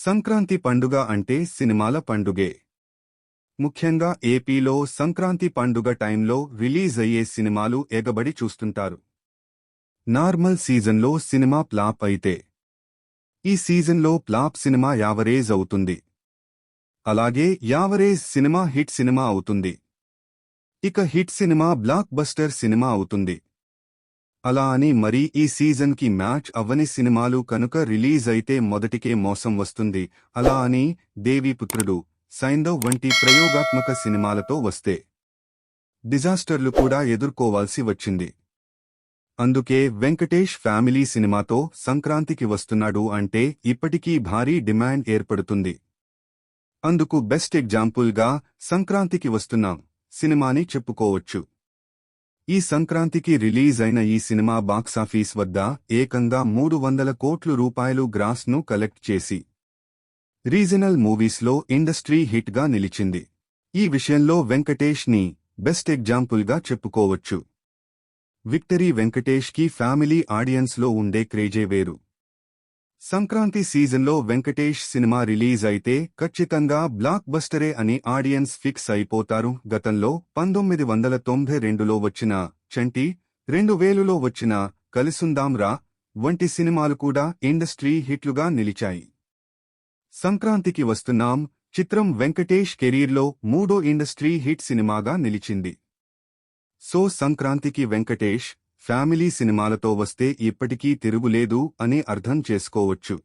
సంక్రాంతి పండుగ అంటే సినిమాల పండుగే. ముఖ్యంగా ఏపీలో సంక్రాంతి పండుగ టైంలో రిలీజ్ అయ్యే సినిమాలు ఎగబడి చూస్తుంటారు. నార్మల్ సీజన్లో సినిమా ప్లాప్ అయితే. ఈ సీజన్లో ప్లాప్ సినిమా యావరేజ్ అవుతుంది. అలాగే యావరేజ్ సినిమా హిట్ సినిమా అవుతుంది. ఇక hit cinema blockbuster cinema అవుతుంది. అలా అని మరీ ఈ సీజన్కి మ్యాచ్ అవ్వని సినిమాలు కనుక రిలీజ్ అయితే మొదటికే మోసం వస్తుంది. అలా అని దేవీపుత్రుడు సైందవ్ వంటి ప్రయోగాత్మక సినిమాలతో వస్తే డిజాస్టర్లు కూడా ఎదుర్కోవాల్సి వచ్చింది. అందుకే వెంకటేష్ ఫ్యామిలీ సినిమాతో సంక్రాంతికి వస్తున్నాడు అంటే ఇప్పటికీ భారీ డిమాండ్ ఏర్పడుతుంది. అందుకు బెస్ట్ ఎగ్జాంపుల్గా సంక్రాంతికి వస్తున్నాం. సినిమాని చెప్పుకోవచ్చు. ఈ సంక్రాంతికి రిలీజ్ అయిన ఈ సినిమా బాక్సాఫీస్ వద్ద ఏకంగా మూడు వందల కోట్లు రూపాయలు గ్రాస్ను కలెక్ట్ చేసి రీజనల్ మూవీస్లో ఇండస్ట్రీ హిట్గా నిలిచింది. ఈ విషయంలో వెంకటేష్ని బెస్ట్ ఎగ్జాంపుల్గా చెప్పుకోవచ్చు. విక్టరీ వెంకటేష్కి ఫ్యామిలీ ఆడియన్స్లో ఉండే క్రేజే వేరు. సంక్రాంతి సీజన్లో వెంకటేష్ సినిమా రిలీజ్ అయితే ఖచ్చితంగా బ్లాక్ బస్టరే అని ఆడియన్స్ ఫిక్స్ అయిపోతారు. గతంలో పంతొమ్మిది వందల తొంభై రెండులో వచ్చిన చంటి రెండు వేలులో వచ్చిన కలిసుందాంరా వంటి సినిమాలు కూడా ఇండస్ట్రీ హిట్లుగా నిలిచాయి. సంక్రాంతికి వస్తున్నాం. చిత్రం వెంకటేష్ కెరీర్లో మూడో ఇండస్ట్రీ హిట్ సినిమాగా నిలిచింది. సో సంక్రాంతికి వెంకటేష్ ఫ్యామిలీ సినిమాలతో వస్తే ఇప్పటికీ తిరుగులేదు అని అర్థం చేసుకోవచ్చు.